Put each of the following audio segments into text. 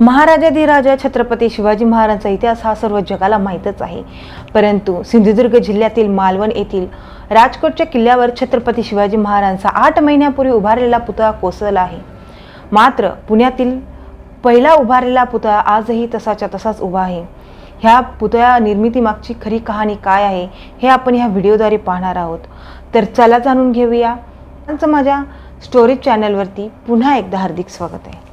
महाराजाधिराजा छत्रपती शिवाजी महाराजांचा इतिहास हा सर्व जगाला माहीतच आहे. परंतु सिंधुदुर्ग जिल्ह्यातील मालवण येथील राजकोटच्या किल्ल्यावर छत्रपती शिवाजी महाराजांचा आठ महिन्यापूर्वी उभारलेला पुतळा कोसळला आहे. मात्र पुण्यातील पहिला उभारलेला पुतळा आजही तसाच्या तसाच उभा आहे. ह्या पुतळ्या निर्मितीमागची खरी कहाणी काय आहे हे आपण ह्या व्हिडिओद्वारे पाहणार आहोत. तर चला जाणून घेऊया. त्यांचं माझ्या स्टोरी चॅनलवरती पुन्हा एकदा हार्दिक स्वागत आहे.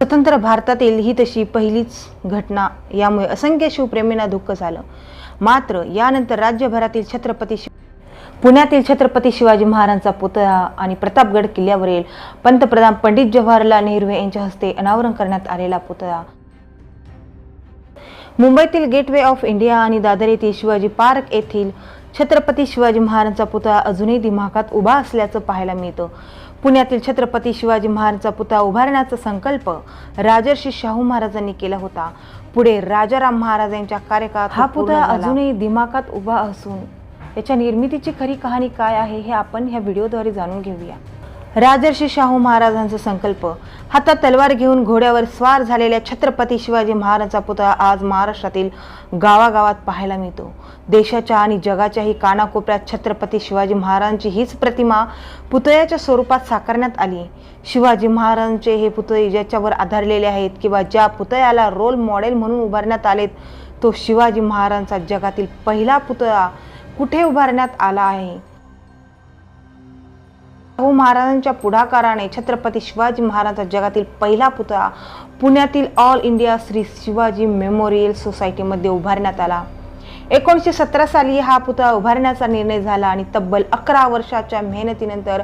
स्वतंत्र भारतातील ही तशी पहिलीच घटना यामुळे असंख्य शिवप्रेमींना दुःख झालं. मात्र यानंतर राज्यभरातील छत्रपती शिव पुण्यातील छत्रपती शिवाजी महाराजांचा पुतळा आणि प्रतापगड किल्ल्यावरील पंतप्रधान पंडित जवाहरलाल नेहरू यांच्या हस्ते अनावरण करण्यात आलेला पुतळा. मुंबईतील गेटवे ऑफ इंडिया आणि दादर येथील शिवाजी पार्क येथील छत्रपती शिवाजी महाराजांचा पुतळा अजूनही दिमाखात उभा असल्याचं पाहायला मिळतं. पुण्यातील छत्रपती शिवाजी महाराजांचा पुतळा उभारण्याचा संकल्प राजर्षी शाहू महाराजांनी केला होता. पुढे राजाराम महाराज यांच्या कार्यकाळात हा पुतळा अजूनही दिमाखात उभा असून याच्या निर्मितीची खरी कहाणी काय आहे हे आपण ह्या व्हिडिओद्वारे जाणून घेऊया. राजर्षी शाहू महाराजांचा संकल्प. हातात तलवार घेऊन घोड्यावर स्वार झालेल्या छत्रपती शिवाजी महाराजांचा पुतळा आज महाराष्ट्रातील गावागावात पाहायला मिळतो. देशाच्या आणि जगाच्याही कानाकोपऱ्यात छत्रपती शिवाजी महाराजांची हीच प्रतिमा पुतळ्याच्या स्वरूपात साकारण्यात आली. शिवाजी महाराजांचे हे पुतळे ज्याच्यावर आधारलेले आहेत किंवा ज्या पुतळ्याला रोल मॉडेल म्हणून उभारण्यात आलेत तो शिवाजी महाराजांचा जगातील पहिला पुतळा कुठे उभारण्यात आला आहे? शाहू महाराजांच्या पुढाकाराने छत्रपती शिवाजी महाराजांचा जगातील पहिला पुतळा पुण्यातील all India Shri Shivaji memorial सोसायटीमध्ये उभारण्यात आला. एकोणीसशे सतरा साली हा पुतळा उभारण्याचा निर्णय झाला आणि तब्बल अकरा वर्षाच्या मेहनतीनंतर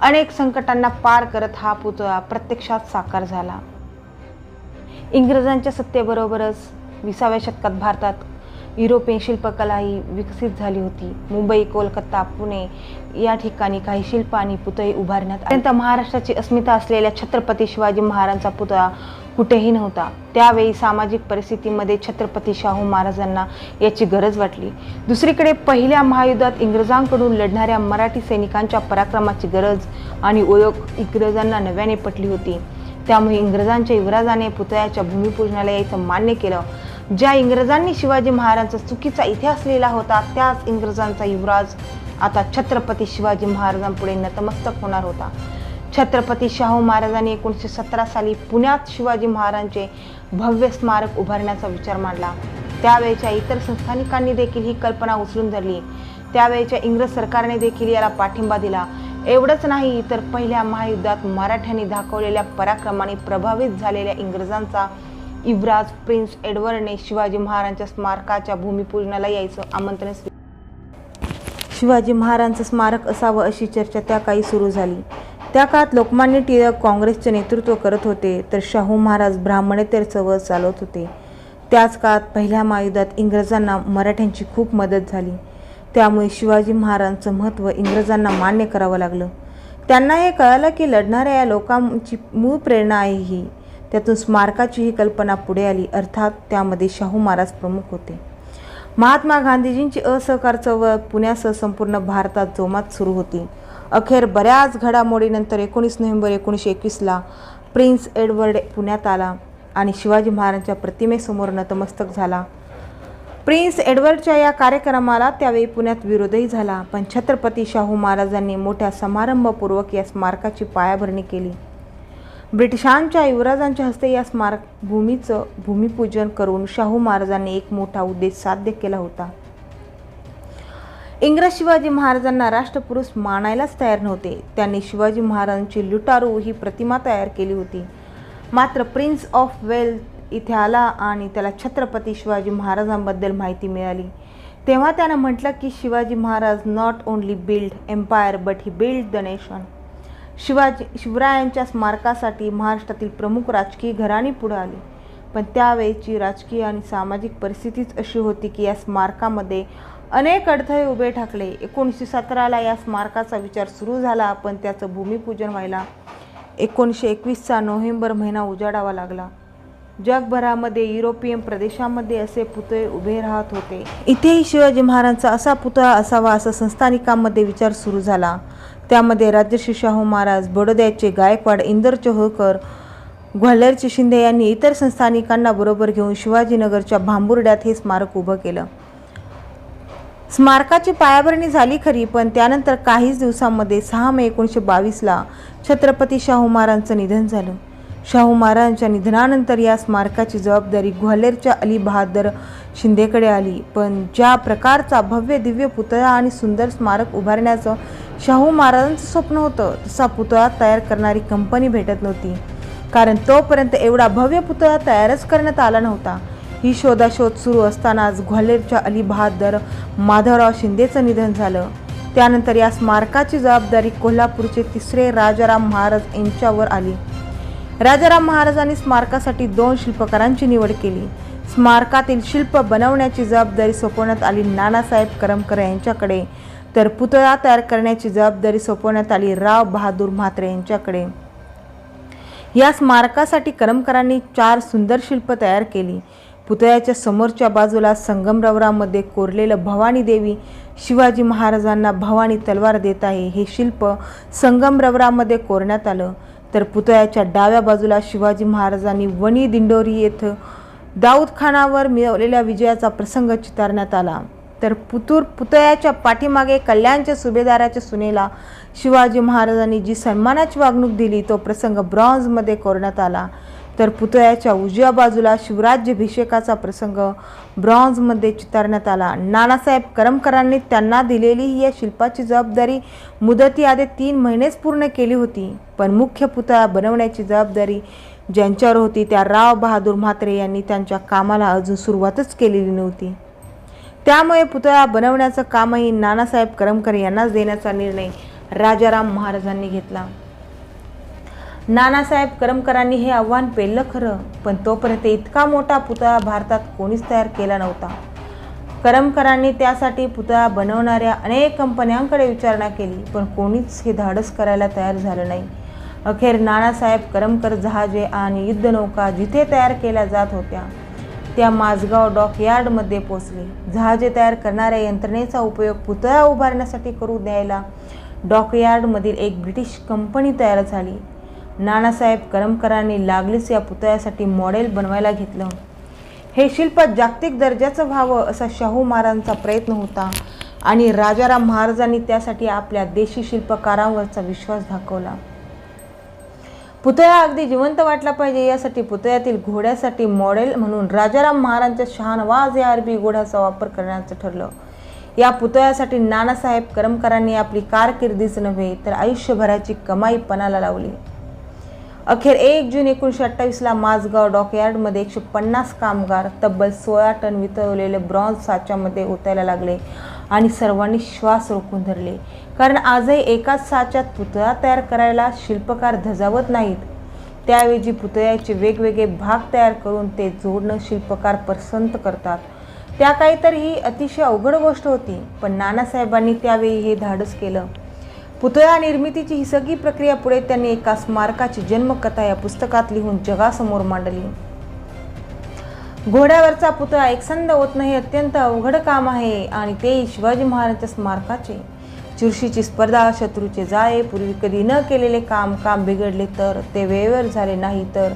अनेक संकटांना पार करत हा पुतळा प्रत्यक्षात साकार झाला. इंग्रजांच्या सत्तेबरोबरच विसाव्या शतकात भारतात युरोपियन शिल्पकला ही विकसित झाली होती. मुंबई कोलकाता पुणे या ठिकाणी काही शिल्प आणि पुतळे उभारण्यात अत्यंत महाराष्ट्राची अस्मिता असलेल्या छत्रपती शिवाजी महाराजांचा पुतळा कुठेही नव्हता. त्यावेळी सामाजिक परिस्थितीमध्ये छत्रपती शाहू महाराजांना याची गरज वाटली. दुसरीकडे पहिल्या महायुद्धात इंग्रजांकडून लढणाऱ्या मराठी सैनिकांच्या पराक्रमाची गरज आणि ओळख इंग्रजांना नव्याने पटली होती. त्यामुळे इंग्रजांच्या युवराजाने पुतळ्याच्या भूमिपूजनाला यायचं मान्य केलं. ज्या इंग्रजांनी शिवाजी महाराजांचा चुकीचा इतिहास लिहिला होता त्याच इंग्रजांचा युवराज आता छत्रपती शिवाजी महाराजांपुढे नतमस्तक होणार होता. छत्रपती शाहू महाराजांनी एकोणीसशे सतरा साली पुण्यात शिवाजी महाराजांचे भव्य स्मारक उभारण्याचा विचार मांडला. त्यावेळच्या इतर संस्थानिकांनी देखील ही कल्पना उचलून धरली. त्यावेळच्या इंग्रज सरकारने देखील याला पाठिंबा दिला. एवढंच नाही तर पहिल्या महायुद्धात मराठ्यांनी दाखवलेल्या पराक्रमाने प्रभावित झालेल्या इंग्रजांचा युवराज प्रिन्स एडवर्डने शिवाजी महाराजांच्या स्मारकाच्या भूमिपूजनाला यायचं आमंत्रण स्वी- शिवाजी महाराजांचं स्मारक असावं अशी चर्चा त्या काळी सुरू झाली. त्या काळात लोकमान्य टिळक काँग्रेसचे नेतृत्व करत होते तर शाहू महाराज ब्राह्मणेतर चळवळ चालवत होते. त्याच काळात पहिल्या महायुद्धात इंग्रजांना मराठ्यांची खूप मदत झाली. त्यामुळे शिवाजी महाराजांचं महत्त्व इंग्रजांना मान्य करावं लागलं. त्यांना हे कळालं की लढणाऱ्या या लोकांची मूळ प्रेरणा आहे ही. त्यातून स्मारकाची ही कल्पना पुढे आली अर्थात त्यामध्ये शाहू महाराज प्रमुख होते. महात्मा गांधीजींची असहकार चळवळ पुण्यासह संपूर्ण भारतात जोमात सुरू होती. अखेर बऱ्याच घडामोडीनंतर एकोणीस नोव्हेंबर एकोणीसशे एकवीसला प्रिन्स एडवर्ड पुण्यात आला आणि शिवाजी महाराजांच्या प्रतिमेसमोर नतमस्तक झाला. प्रिन्स एडवर्डच्या या कार्यक्रमाला त्यावेळी पुण्यात विरोधही झाला पण छत्रपती शाहू महाराजांनी मोठ्या समारंभपूर्वक या स्मारकाची पायाभरणी केली. ब्रिटिशांच्या युवराजांच्या हस्ते या स्मारक भूमीचं भूमिपूजन करून शाहू महाराजांनी एक मोठा उद्देश साध्य केला होता. इंग्रज शिवाजी महाराजांना राष्ट्रपुरुष मानायलाच तयार नव्हते. त्यांनी शिवाजी महाराजांची लुटारू ही प्रतिमा तयार केली होती. मात्र प्रिन्स ऑफ वेल्थ इथे आला आणि त्याला छत्रपती शिवाजी महाराजांबद्दल माहिती मिळाली. तेव्हा त्यानं म्हटलं की Shivaji Maharaj not only build empire but he build the nation. Shivaji शिवरायांच्या स्मारकासाठी महाराष्ट्रातील प्रमुख राजकीय घराणी पुढे आली. पण त्यावेळची राजकीय आणि सामाजिक परिस्थितीच अशी होती की या स्मारकामध्ये अनेक अडथळे उभे ठाकले. एकोणीसशे सतराला या स्मारकाचा विचार सुरू झाला पण त्याचं भूमिपूजन व्हायला एकोणीसशे एकवीसचा नोव्हेंबर महिना उजाडावा लागला. जगभरामध्ये युरोपियन प्रदेशामध्ये असे पुतळे उभे राहत होते. इथेही शिवाजी महाराजांचा असा पुतळा असावा असा संस्थानिकांमध्ये विचार सुरू झाला. त्यामध्ये राजर्षी शाहू महाराज बडोद्याचे गायकवाड इंदर होळकर ग्वाल्हेरचे शिंदे यांनी इतर संस्थानिकांना बरोबर घेऊन शिवाजीनगरच्या भांबुर्ड्यात हे स्मारक उभं केलं. स्मारकाची पायाभरणी झाली खरी पण त्यानंतर काहीच दिवसांमध्ये सहा मे एकोणीसशे बावीसला छत्रपती शाहू महाराजांचं निधन झालं. शाहू महाराजांच्या निधनानंतर या स्मारकाची जबाबदारी ग्वाल्हेरच्या अली बहादर शिंदेकडे आली पण ज्या प्रकारचा भव्य दिव्य पुतळा आणि सुंदर स्मारक उभारण्याचं शाहू महाराजांचं स्वप्न होतं. तसा पुतळा तयार करणारी कंपनी भेटत नव्हती. कारण तोपर्यंत एवढा भव्य पुतळा तयारच करण्यात आला नव्हता. ही शोधाशोध सुरू असतानाच ग्वाल्हेरच्या अली बहादर माधवराव शिंदेचं निधन झालं. त्यानंतर या स्मारकाची जबाबदारी कोल्हापूरचे तिसरे राजाराम महाराज यांच्यावर आली. राजाराम महाराजांनी स्मारकासाठी दोन शिल्पकारांची निवड केली. स्मारकातील शिल्प बनवण्याची जबाबदारी सोपवण्यात आली नानासाहेब करमकर यांच्याकडे. तर पुतळा तयार करण्याची जबाबदारी सोपवण्यात आली राव बहादूर म्हात्रे यांच्याकडे. या स्मारकासाठी करमकरांनी चार सुंदर शिल्प तयार केली. पुतळ्याच्या समोरच्या बाजूला संगमरवरामध्ये कोरलेलं भवानी देवी शिवाजी महाराजांना भवानी तलवार देत आहे हे शिल्प संगमरवरामध्ये कोरण्यात आलं. तर पुतळ्याच्या डाव्या बाजूला शिवाजी महाराजांनी वणी दिंडोरी येथं दाऊद खानावर मिळवलेल्या विजयाचा प्रसंग चितारण्यात आला. तर पुतूर पुतळ्याच्या पाठीमागे कल्याणच्या सुभेदाराच्या सुनेला शिवाजी महाराजांनी जी सन्मानाची वागणूक दिली तो प्रसंग ब्रॉन्झमध्ये कोरण्यात आला. तर पुतळ्याच्या उजव्या बाजूला शिवराज्याभिषेकाचा प्रसंग ब्रॉन्झमध्ये चितारण्यात आला. नानासाहेब करमकरांनी त्यांना दिलेली ही या शिल्पाची जबाबदारी मुदतीआधी तीन महिनेच पूर्ण केली होती पण मुख्य पुतळा बनवण्याची जबाबदारी ज्यांच्यावर होती त्या राव बहादूर म्हात्रे यांनी त्यांच्या कामाला अजून सुरुवातच केलेली नव्हती. त्यामुळे पुतळा बनवण्याचं कामही नानासाहेब करमकर यांनाच देण्याचा निर्णय राजाराम महाराजांनी घेतला. नानासाहेब करमकरांनी हे आव्हान पेललं खरं पण तोपर्यंत इतका मोठा पुतळा भारतात कोणीच तयार केला नव्हता. करमकरांनी त्यासाठी पुतळा बनवणाऱ्या अनेक कंपन्यांकडे विचारणा केली पण कोणीच हे धाडस करायला तयार झालं नाही. अखेर नानासाहेब करमकर जहाजे आणि युद्धनौका जिथे तयार केल्या जात होत्या त्या माझगाव डॉक यार्डमध्ये पोचले जहाजे तयार करणाऱ्या यंत्रणेचा उपयोग पुतळा उभारण्यासाठी करू द्यायला डॉकयार्डमधील एक ब्रिटिश कंपनी तयार झाली. नानासाहेब करमकरांनी लागलीच या पुतळ्यासाठी मॉडेल बनवायला घेतलं. हे शिल्प जागतिक दर्जाचं व्हावं असा शाहू महाराजांचा प्रयत्न होता आणि राजाराम महाराजांनी त्यासाठी आपल्या देशी शिल्पकारांवरचा विश्वास दाखवला. पुतळा अगदी जिवंत वाटला पाहिजे यासाठी पुतळ्यातील घोड्यासाठी मॉडेल म्हणून राजाराम महाराजांच्या शहानवाज या अरबी घोड्याचा वापर करण्याचं ठरलं. या पुतळ्यासाठी नानासाहेब करमकरांनी आपली कारकिर्दीच नव्हे तर आयुष्यभराची कमाई पणाला लावली. अखेर एक जून एकोणीसशे अठ्ठावीसला माझगाव डॉकयार्डमध्ये एकशे पन्नास कामगार तब्बल सोळा टन वितळवलेले ब्रॉन्झ साच्यामध्ये ओतायला लागले. आणि सर्वांनी श्वास रोखून धरले. कारण आजही एकाच साच्यात पुतळा तयार करायला शिल्पकार धजावत नाहीत. त्याऐवजी पुतळ्याचे वेगवेगळे भाग तयार करून ते जोडणं शिल्पकार पसंत करतात. त्या काहीतरी ही अतिशय अवघड गोष्ट होती पण नानासाहेबांनी त्यावेळी हे धाडस केलं. पुतळा निर्मितीची ही सगळी प्रक्रिया पुढे त्यांनी एका स्मारकाची जन्मकथा या पुस्तकात लिहून जगासमोर मांडली. घोड्यावरचा पुतळा एकसंध ओतणं हे अत्यंत अवघड काम आहे आणि तेही शिवाजी महाराजांच्या स्मारकाचे. चुरशीची स्पर्धा शत्रूचे जाळे पूर्वी कधी न केलेले काम काम बिघडले तर ते वेळेवर झाले नाही तर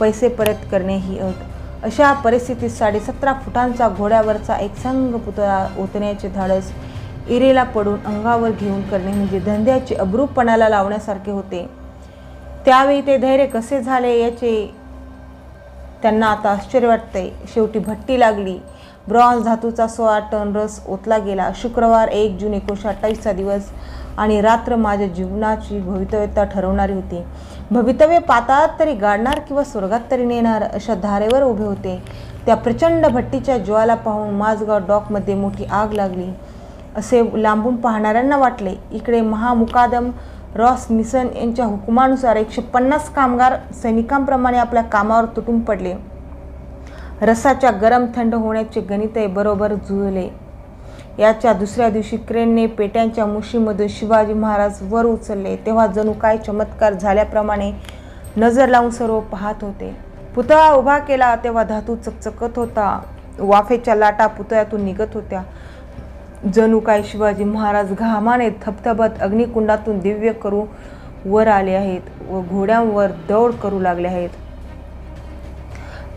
पैसे परत करणे ही अट. अशा परिस्थितीत साडेसतरा फुटांचा घोड्यावरचा एकसंघ पुतळा ओतण्याचे धाडस इरेला पडून अंगावर घेऊन करणे म्हणजे धंद्याचे अब्रूपणाला लावण्यासारखे होते. त्यावेळी ते धैर्य कसे झाले याचे त्यांना आता आश्चर्य वाटते शेवटी भट्टी लागली. ब्रॉन्झ धातूचा सोळा टन रस ओतला गेला. शुक्रवार एक जून एकोणीसशे अठ्ठावीसचा दिवस आणि रात्र माझ्या जीवनाची भवितव्यता ठरवणारी होती. भवितव्य पाताळात तरी गाडणार किंवा स्वर्गात तरी नेणार अशा धारेवर उभे होते. त्या प्रचंड भट्टीच्या ज्वाला पाहून माझगाव डॉकमध्ये मोठी आग लागली. असे लांबून पाहणाऱ्यांना वाटले इकडे महामुकादम रॉस मिसन यांच्या हुकुमानुसार एकशे पन्नास कामगार सैनिकांप्रमाणे आपल्या कामावर तुटून पडले. रसाच्या गरम थंड होण्याचे गणितही बरोबर जुळले. याच्या दुसऱ्या दिवशी क्रेनने पेट्यांच्या मुशीमधून शिवाजी महाराज वर उचलले. तेव्हा जणू काय चमत्कार झाल्याप्रमाणे नजर लावून सर्व पाहत होते. पुतळा उभा केला तेव्हा धातू चकचकत होता. वाफेच्या लाटा पुतळ्यातून निघत होत्या. जणू काय शिवाजी महाराज घामाने थपथपत अग्निकुंडातून दिव्य करू वर आले आहेत व घोड्यांवर दौड करू लागले आहेत.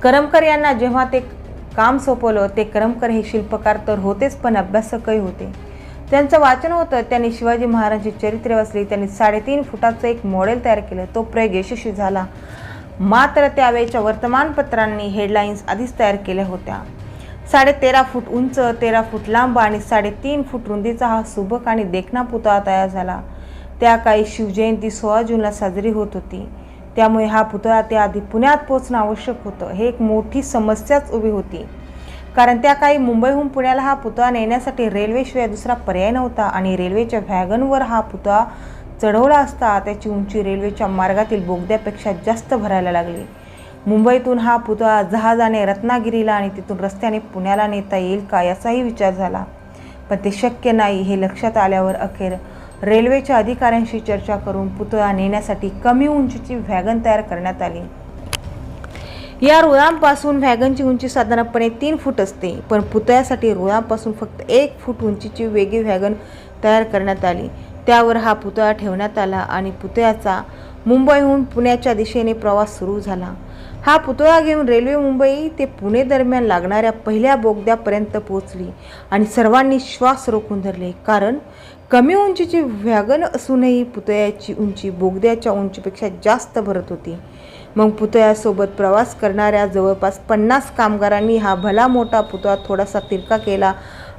करमकर यांना जेव्हा ते काम सोपवलं ते करमकर हे शिल्पकार तर होतेच पण अभ्यासकही होते. त्यांचं वाचन होतं त्यांनी शिवाजी महाराजांची चरित्रे वाचली त्यांनी साडेतीन फुटाचं एक मॉडेल तयार केलं. तो प्रयोग यशस्वी झाला. मात्र त्यावेळेच्या वर्तमानपत्रांनी हेडलाईन्स आधीच तयार केल्या होत्या. साडेतेरा फूट उंच तेरा फूट लांब आणि साडेतीन फूट रुंदीचा हा सुबक आणि देखणा पुतळा तयार झाला. त्या काळी शिवजयंती सोळा जूनला साजरी होत होती. त्यामुळे हा पुतळा त्याआधी पुण्यात पोचणं आवश्यक होतं हे एक मोठी समस्याच उभी होती. कारण त्या काळी मुंबईहून पुण्याला हा पुतळा नेण्यासाठी रेल्वेशिवाय दुसरा पर्याय नव्हता आणि रेल्वेच्या व्हॅगनवर हा पुतळा चढवला असता त्याची उंची रेल्वेच्या मार्गातील बोगद्यापेक्षा जास्त भरायला लागली. मुंबईतून हा पुतळा जहाजाने रत्नागिरीला आणि तिथून रस्त्याने पुण्याला नेता येईल का याचाही विचार झाला. पण ते शक्य नाही हे लक्षात आल्यावर अखेर रेल्वेच्या अधिकाऱ्यांशी चर्चा करून पुतळा नेण्यासाठी कमी उंचीची व्हॅगन तयार करण्यात आली. या रुळांपासून व्हॅगनची उंची साधारणपणे तीन फूट असते पण पुतळ्यासाठी रुळांपासून फक्त एक फूट उंचीची वेगळी व्हॅगन तयार करण्यात आली. त्यावर हा पुतळा ठेवण्यात आला आणि पुतळ्याचा मुंबईहून पुण्याच्या दिशेने प्रवास सुरू झाला. हा पुतळा घेऊन रेल्वे मुंबई ते पुणे दरम्यान लागणाऱ्या पहिल्या बोगद्यापर्यंत पोहोचली आणि सर्वांनी श्वास रोखून धरले. कारण कमी उंचीची व्हॅगन असूनही पुतळ्याची उंची बोगद्याच्या उंचीपेक्षा जास्त भरत होती. मग पुतळ्यासोबत प्रवास करणाऱ्या जवळपास पन्नास कामगारांनी हा भला मोठा पुतळा थोडासा तिरका केला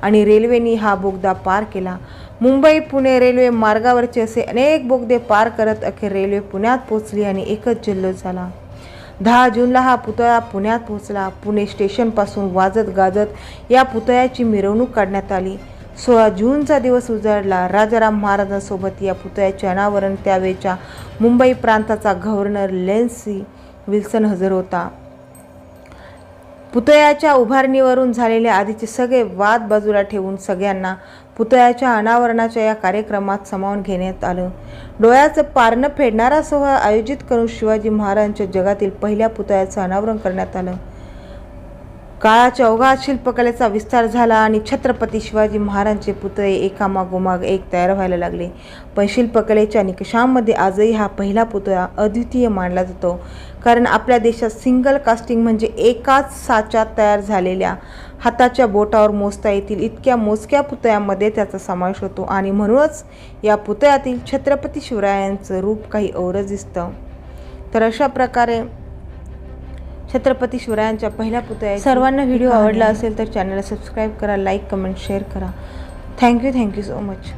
आणि रेल्वेने हा बोगदा पार केला. मुंबई पुणे रेल्वे मार्गावरचे असे अनेक बोगदे पार करत अखेर रेल्वे पुण्यात पोचली आणि एकच जल्लोष झाला. दहा जूनला हा पुतळा पुण्यात पोहोचला. पुणे स्टेशनपासून वाजत गाजत या पुतळ्याची मिरवणूक काढण्यात आली. सोळा जूनचा दिवस उजाडला राजाराम महाराजांसोबत या पुतळ्याचे अनावरण. त्यावेळच्या मुंबई प्रांताचा गव्हर्नर लेन्सी विल्सन हजर होता. पुतळ्याच्या उभारणीवरून झालेले आधीचे सगळे वाद बाजूला ठेवून सगळ्यांना पुतळ्याच्या अनावरणाच्या या कार्यक्रमात सामावून घेण्यात आलं. डोळ्याचं पारणं फेडणारा सोहळा आयोजित करून शिवाजी महाराजांच्या जगातील पहिल्या पुतळ्याचं अनावरण करण्यात आलं. काळाच्या अवघात शिल्पकलेचा विस्तार झाला आणि छत्रपती शिवाजी महाराजांचे पुतळे एकामागोमाग एक तयार व्हायला लागले. पण शिल्पकलेच्या निकषांमध्ये आजही हा पहिला पुतळा अद्वितीय मानला जातो. कारण आपल्या देशात सिंगल कास्टिंग म्हणजे एकाच साच्यात तयार झालेल्या हाताच्या बोटावर मोजता येतील. इतक्या मोजक्या पुतळ्यामध्ये त्याचा समावेश होतो. आणि म्हणूनच या पुतळ्यातील छत्रपती शिवरायांचं रूप काही औरच दिसतं. तर अशा प्रकारे छत्रपती शिवरायांच्या पहिल्या पुतळ्या सर्वांना व्हिडिओ आवडला असेल तर चॅनलला सबस्क्राईब करा लाईक कमेंट शेअर करा. Thank you thank you so much